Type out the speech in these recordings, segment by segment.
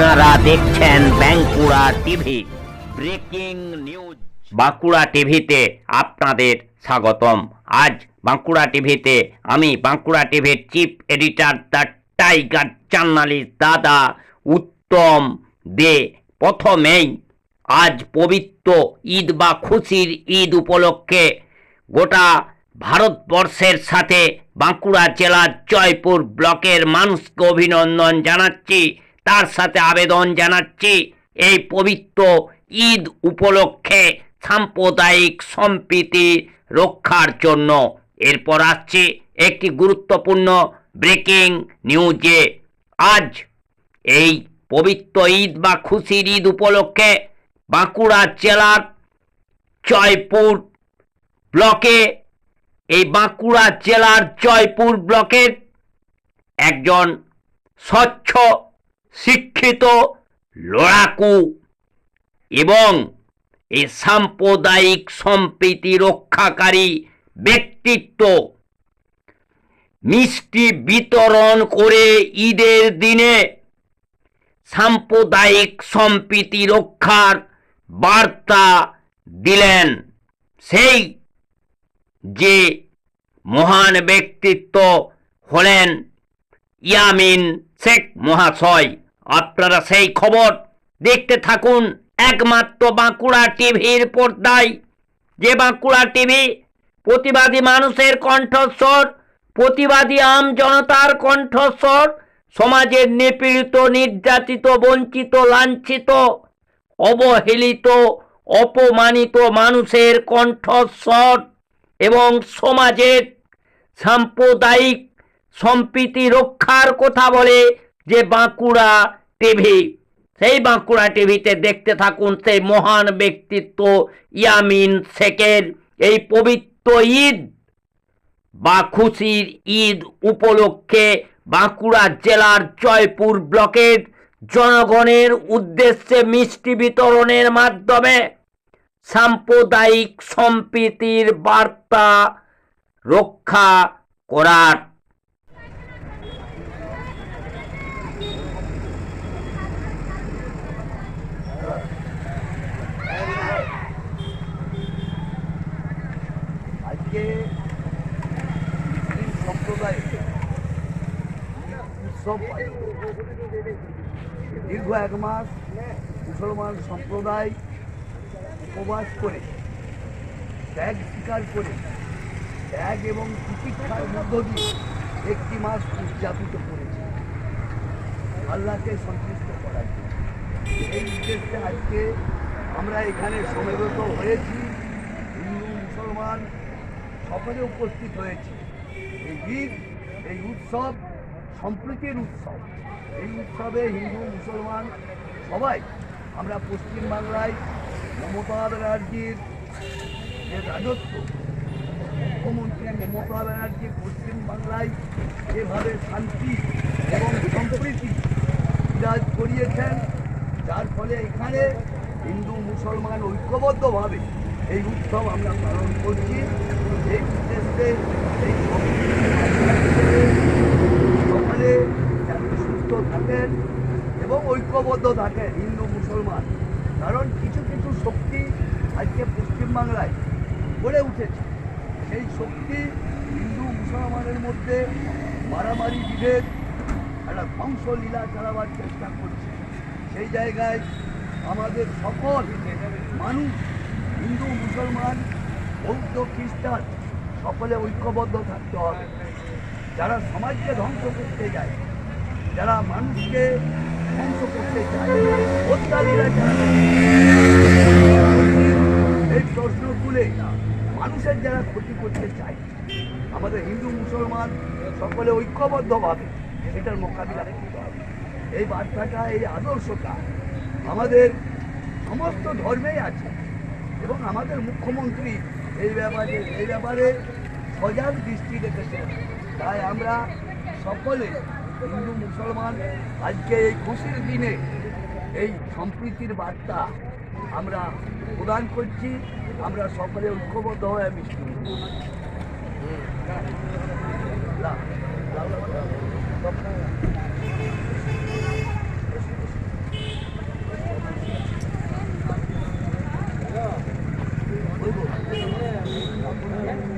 আপনারা দেখছেন Bankura TV. Breaking news. Bankura টিভিতে আপনাদের স্বাগতম। আজ বাঁকুড়া টিভিতে আমি, বাঁকুড়া টিভির chief editor the tiger journalist দাদা উত্তম দে। প্রথমেই আজ পবিত্র ঈদ বা খুশির ঈদ উপলক্ষে গোটা ভারতবর্ষের সাথে বাঁকুড়া জেলার জয়পুর ব্লকের মানুষকে অভিনন্দন জানাচ্ছি। তার সাথে আবেদন জানাচ্ছি এই পবিত্র ঈদ উপলক্ষে সাম্প্রদায়িক সম্প্রীতি রক্ষার জন্য। এরপর আসছে একটি গুরুত্বপূর্ণ ব্রেকিং নিউজে। আজ এই পবিত্র ঈদ বা খুশির ঈদ উপলক্ষে বাঁকুড়া জেলার জয়পুর ব্লকে, এই বাঁকুড়া জেলার জয়পুর ব্লকের একজন স্বচ্ছ শিক্ষিত, লড়াকু এবং এই সাম্প্রদায়িক সম্প্রীতি রক্ষাকারী ব্যক্তিত্ব। মিষ্টি বিতরণ করে ঈদের দিনে সাম্প্রদায়িক সম্প্রীতি রক্ষার বার্তা দিলেন সেই যে মহান ব্যক্তিত্ব হলেন ইয়ামিন শেখ মহাশয়। আপনারা সেই খবর দেখতে থাকুন একমাত্র বাঁকুড়া টিভির পর্দায়। যে বাঁকুড়া টিভি প্রতিবাদী মানুষের কণ্ঠস্বর, প্রতিবাদী আম জনতার কণ্ঠস্বর, সমাজের নিপীড়িত, নির্যাতিত, বঞ্চিত, লাঞ্ছিত, অবহেলিত, অপমানিত মানুষের কণ্ঠস্বর এবং সমাজের সাম্প্রদায়িক সম্প্রীতি রক্ষার কথা বলে যে বাঁকুড়া টিভি, সেই বাঁকুড়া টিভিতে দেখতে থাকুন সেই মহান ব্যক্তিত্ব ইয়ামিন শেখের এই পবিত্র ঈদ। বা খুশির ঈদ উপলক্ষে বাঁকুড়া জেলার জয়পুর ব্লকের জনগণের উদ্দেশ্যে মিষ্টি বিতরণের মাধ্যমে সাম্প্রদায়িক সম্প্রীতির বার্তা রক্ষা করার আজকে সম্প্রদায় উৎসব দীর্ঘ এক মাস মুসলমান সম্প্রদায় উপবাস করে, ত্যাগ স্বীকার করে, ত্যাগ এবং চিকিৎসার মধ্য দিয়ে একটি মাস উদযাপিত করেছে। আল্লাহকে সন্তুষ্ট করার এই উদ্দেশ্যে আজকে আমরা এখানে সমবেত হয়েছি। সকলে উপস্থিত হয়েছে। এই ঈদ, এই উৎসব সম্প্রীতির উৎসব। এই উৎসবে হিন্দু, মুসলমান সবাই, আমরা পশ্চিমবাংলায় মমতা ব্যানার্জির যে রাজত্ব, মুখ্যমন্ত্রী মমতা ব্যানার্জি পশ্চিমবাংলায় যেভাবে শান্তি এবং সম্প্রীতি বিরাজ করিয়েছেন, যার ফলে এখানে হিন্দু, মুসলমান ঐক্যবদ্ধভাবে এই উৎসব আমরা পালন করছি। উদ্দেশ্যে এই সুস্থ থাকেন এবং ঐক্যবদ্ধ থাকেন হিন্দু, মুসলমান। কারণ কিছু কিছু শক্তি আজকে পশ্চিমবাংলায় গড়ে উঠেছে। সেই শক্তি হিন্দু, মুসলমানের মধ্যে মারামারি, বিভেদ, একটা ধ্বংসলীলা চালাবার চেষ্টা করছে। সেই জায়গায় আমাদের সকল মানুষ হিন্দু, মুসলমান, বৌদ্ধ, খ্রিস্টান সকলে ঐক্যবদ্ধ থাকতে হবে। যারা সমাজকে ধ্বংস করতে যায় যারা মানুষকে ধ্বংস করতে চায় এই প্রশ্ন তুলে মানুষের যারা ক্ষতি করতে চায়, আমাদের হিন্দু, মুসলমান, সকলে ঐক্যবদ্ধভাবে সেটার মোকাবিলা করতে হবে। এই বার্তাটা, এই আদর্শটা আমাদের সমস্ত ধর্মেই আছে এবং আমাদের মুখ্যমন্ত্রী এই ব্যাপারে এই ব্যাপারে সজাগ দৃষ্টি রেখেছেন তাই আমরা সকলে হিন্দু, মুসলমান, আজকে এই খুশির দিনে এই সম্প্রীতির বার্তা আমরা প্রদান করছি। আমরা সকলে ঐক্যবদ্ধ হয়ে আমি Thank you.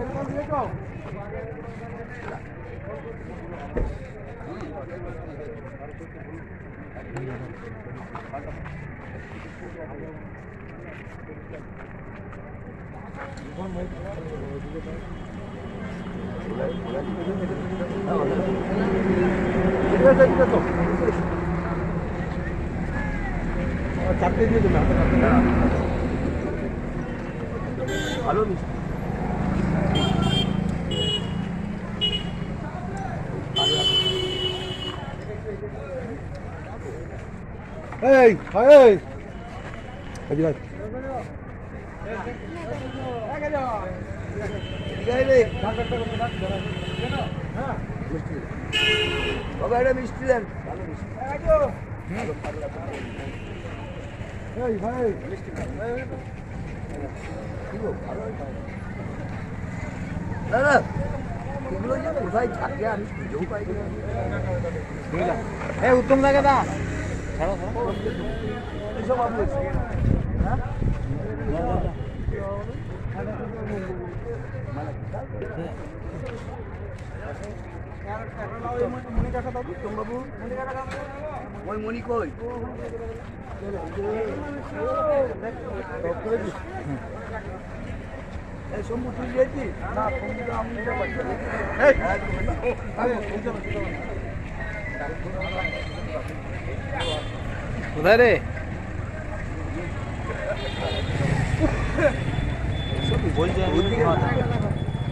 বলব বেশ। মাথায় না দিলে আমার হয়। আচ্ছা, আচ্ছা। চারটে মিষ্টি আয়। ঠিক আছে রে বাবা একটা মিষ্টি দেন। মিষ্টি ভাই। হয়েছে? না না এগুলো কোথায় থাকে আমি খুঁজেও পাই এই উত্তম জায়গা দা এসব আপনি হ্যাঁ ওই মণি কই এই শম্ভু তুই দিয়েছি না শম্ভু তো আমি দিতে পারছি না। কোথায় রে?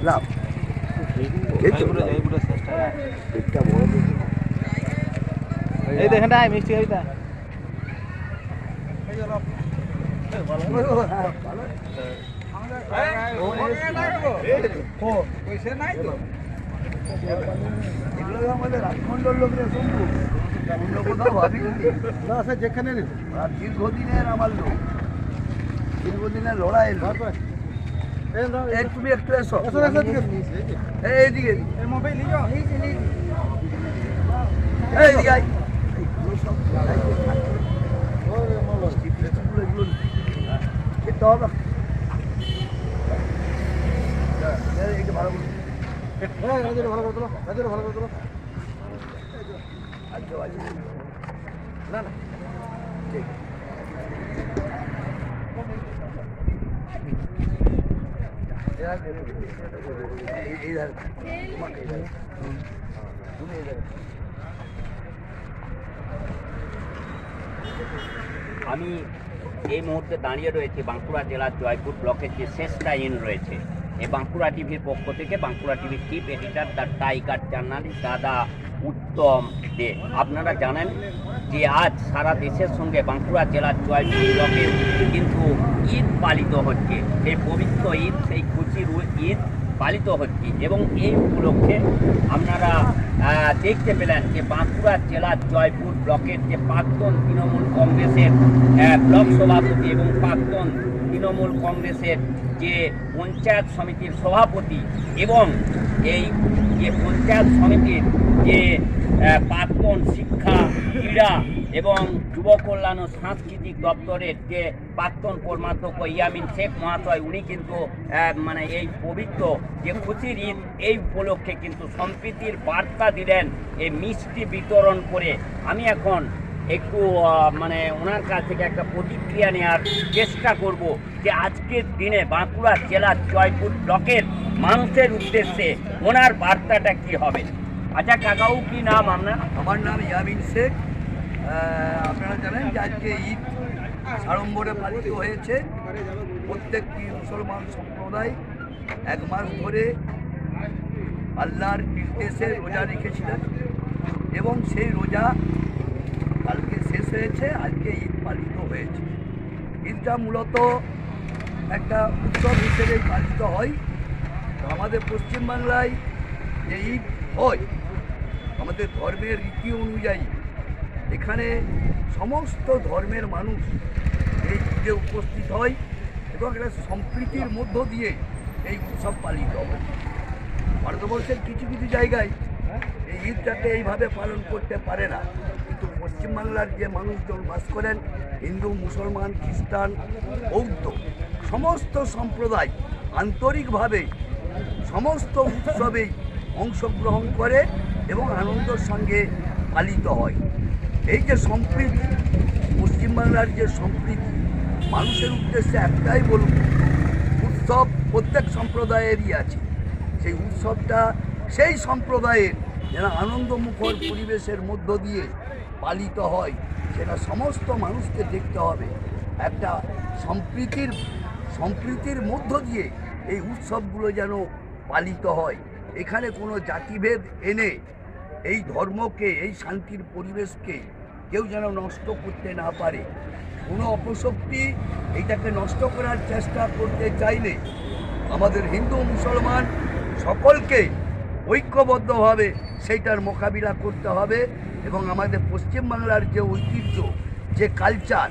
লাভ এই দেখেন না মিষ্টি খাবি তা। হ্যাঁ, ভালো। এগুলো তো আমাদের রাজমন্ডল লোকের অন্য কোথাও ভাবিনি না স্যার যেখানে আর দীর্ঘদিনের আমার লোক দীর্ঘদিনের লড়াই তুমি একটু এসো এইদিকে খেতে হবে ভালো করে- ভালো করে তোলো ভালো করে তোলো আমি এই মুহূর্তে দাঁড়িয়ে রয়েছি বাঁকুড়া জেলার জয়পুর ব্লকের যে শেষ টাইন রয়েছে এই বাঁকুড়া টিভির পক্ষ থেকে বাঁকুড়া টিভির chief editor the tiger journalist, দাদা উত্তম দে। আপনারা জানেন যে আজ সারা দেশের সঙ্গে বাঁকুড়া জেলার জয়পুর ব্লকে কিন্তু ঈদ পালিত হচ্ছে। সেই পবিত্র ঈদ, সেই খুশির ঈদ পালিত হচ্ছে এবং এই উপলক্ষে আপনারা দেখতে পেলেন যে বাঁকুড়া জেলার জয়পুর ব্লকের যে প্রাক্তন তৃণমূল কংগ্রেসের ব্লক সভাপতি এবং প্রাক্তন তৃণমূল কংগ্রেসের যে পঞ্চায়েত সমিতির সভাপতি এবং এই যে পঞ্চায়েত সমিতির যে প্রাক্তন শিক্ষা, ক্রীড়া এবং যুব কল্যাণ ও সাংস্কৃতিক দপ্তরের যে প্রাক্তন কর্মাধ্যক্ষ ইয়ামিন শেখ মহাশয়, উনি কিন্তু মানে এই পবিত্র যে খুশির ঈদ এই উপলক্ষে কিন্তু সম্প্রীতির বার্তা দিলেন এই মিষ্টি বিতরণ করে। আমি এখন একটু মানে ওনার কাছ থেকে একটা প্রতিক্রিয়া নেওয়ার চেষ্টা করব যে আজকের দিনে বাঁকুড়া জেলার জয়পুর ব্লকের মানুষের উদ্দেশ্যে ওনার বার্তাটা কি হবে? আচ্ছা কাকাও কি নাম আপনার? আমার নাম ইয়ামিন শেখ। আপনারা জানেন যে আজকে ঈদ সাড়ম্বরে পালিত হয়েছে। প্রত্যেকটি মুসলমান সম্প্রদায় এক মাস ধরে আল্লাহর নির্দেশে রোজা রেখেছিলেন এবং সেই রোজা কালকে শেষ হয়েছে, আজকে ঈদ পালিত হয়েছে। ঈদটা মূলত একটা উৎসব হিসেবেই পালিত হয়। আমাদের পশ্চিমবাংলায় যে ঈদ হয়, আমাদের ধর্মের রীতি অনুযায়ী, এখানে সমস্ত ধর্মের মানুষ এই ঈদে উপস্থিত হয় এবং একটা সম্প্রীতির মধ্য দিয়ে এই উৎসব পালিত হয়। ভারতবর্ষের কিছু কিছু জায়গায় এই ঈদটাকে এইভাবে পালন করতে পারে না পশ্চিমবাংলার যে মানুষজন বাস করেন, হিন্দু, মুসলমান, খ্রিস্টান, বৌদ্ধ, সমস্ত সম্প্রদায় আন্তরিকভাবে সমস্ত উৎসবেই অংশগ্রহণ করে এবং আনন্দের সঙ্গে পালিত হয়। এই যে সম্প্রীতি, পশ্চিমবাংলার যে সম্প্রীতি, মানুষের উদ্দেশ্যে একটাই বলব, উৎসব প্রত্যেক সম্প্রদায়েরই আছে। সেই উৎসবটা সেই সম্প্রদায়ের যেন আনন্দমুখর পরিবেশের মধ্য দিয়ে পালিত হয়, সেটা সমস্ত মানুষকে দেখতে হবে। একটা সম্প্রীতির সম্প্রীতির মধ্য দিয়ে এই উৎসবগুলো যেন পালিত হয়। এখানে কোনো জাতিভেদ এনে এই ধর্মকে, এই শান্তির পরিবেশকে কেউ যেন নষ্ট করতে না পারে। কোনো অপশক্তি এইটাকে নষ্ট করার চেষ্টা করতে চাইলে আমাদের হিন্দু মুসলমান সকলকে ঐক্যবদ্ধভাবে সেইটার মোকাবিলা করতে হবে। এবং আমাদের পশ্চিমবাংলার যে ঐতিহ্য যে কালচার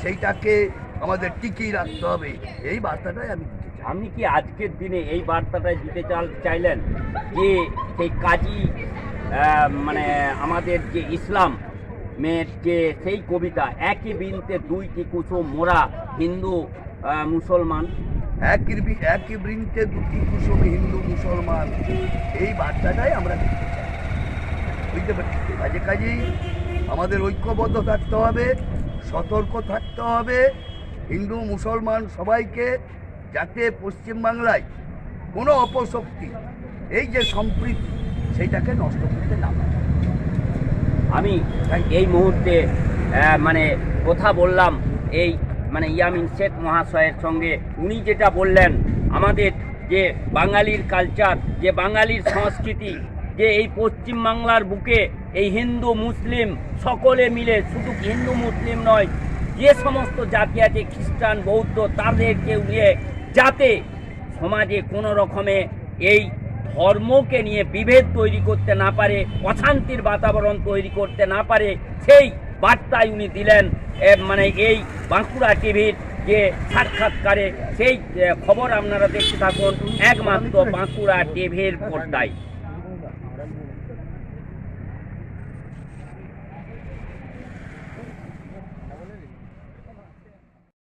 সেইটাকে আমাদের টিকিয়ে রাখতে হবে। এই বার্তাটাই আমি দিতে চাই। আপনি কি আজকের দিনে এই বার্তাটা দিতে চাইলেন যে সেই কাজী মানে আমাদের যে ইসলাম মেয়ের যে সেই কবিতা একই বিনতে দুইটি কুসুম মোরা হিন্দু মুসলমান একই একই বৃন্তে দুটি কুসুম হিন্দু মুসলমান। এই বার্তাটাই আমরা বুঝতে পারছি কাজে কাজেই আমাদের ঐক্যবদ্ধ থাকতে হবে, সতর্ক থাকতে হবে। হিন্দু, মুসলমান সবাইকে যাতে পশ্চিমবাংলায় কোনো অপশক্তি, এই যে সম্প্রীতি, সেইটাকে নষ্ট করতে না পারে। আমি এই মুহূর্তে মানে কথা বললাম এই মানে ইয়ামিন শেখ মহাশয়ের সঙ্গে। উনি যেটা বললেন, আমাদের যে বাঙালির কালচার যে বাঙালির সংস্কৃতি যে এই পশ্চিমবাংলার বুকে এই হিন্দু মুসলিম সকলে মিলে, শুধু হিন্দু মুসলিম নয়, যে সমস্ত জাতি আছে, খ্রিস্টান, বৌদ্ধ তাদেরকে নিয়ে যাতে সমাজে কোনো রকমে এই ধর্মকে নিয়ে বিভেদ তৈরি করতে না পারে, অশান্তির বাতাবরণ তৈরি করতে না পারে, সেই বার্তায় উনি দিলেন মানে এই বাঁকুড়া টিভির যে সাক্ষাৎকারে, সেই খবর আপনারা দেখতে থাকুন, একমাত্র বাঁকুড়া টিভির পর্দায়।